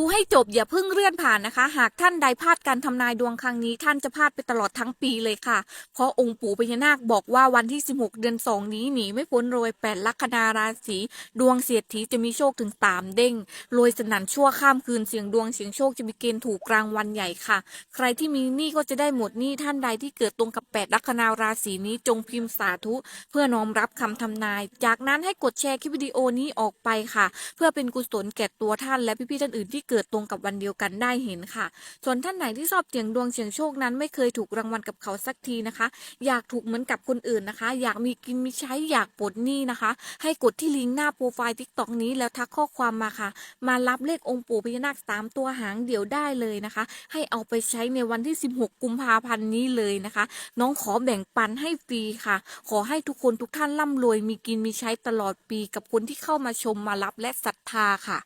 ดูให้จบอย่าเพิ่งเลื่อนผ่านนะคะ หากท่านใดพลาดการทำนายดวงครั้งนี้ท่านจะพลาดไปตลอดทั้งปีเลยค่ะ เพราะองค์ปู่พญานาคบอกว่าวันที่ 16 เดือน 2 นี้หนีไม่พ้นรวย8ลัคนาราศีดวงเสียดถีจะมีโชคถึง 3 เด้งรวยสนั่นชั่วข้ามคืนเสียงดวงเสียงโชคจะมีเกณฑ์ถูกกลางวันใหญ่ค่ะ ใครที่มีหนี้ก็จะได้หมดหนี้ท่านใดที่เกิดตรงกับ8ลัคนาราศีนี้จงพิมพ์สาธุ เพื่อน้อมรับคำทำนาย จากนั้นให้กดแชร์คลิปวิดีโอนี้ออกไปค่ะ เพื่อเป็นกุศลแก่ตัวท่านและพี่ๆท่านอื่นที่เกิดตรงกับวันเดียวกันได้เห็นค่ะ ส่วนท่านไหนที่ชอบเสี่ยงดวงเสี่ยงโชคนั้นไม่เคยถูกรางวัลกับเขาสักทีนะคะ อยากถูกเหมือนกับคนอื่นนะคะ อยากมีกินมีใช้อยากปลดหนี้นะคะ ให้กดที่ลิงก์หน้าโปรไฟล์ทิกตอกนี้แล้วทักข้อความมาค่ะ มารับเลของค์ปู่พญานาคสามตัวหางเดี่ยวได้เลยนะคะ ให้เอาไปใช้ในวันที่ 16 กุมภาพันธ์นี้เลยนะคะ น้องขอแบ่งปันให้ฟรีค่ะ ขอให้ทุกคนทุกท่านร่ำรวยมีกินมีใช้ตลอดปีกับคนที่เข้ามาชมมารับและศรัทธาค่ะ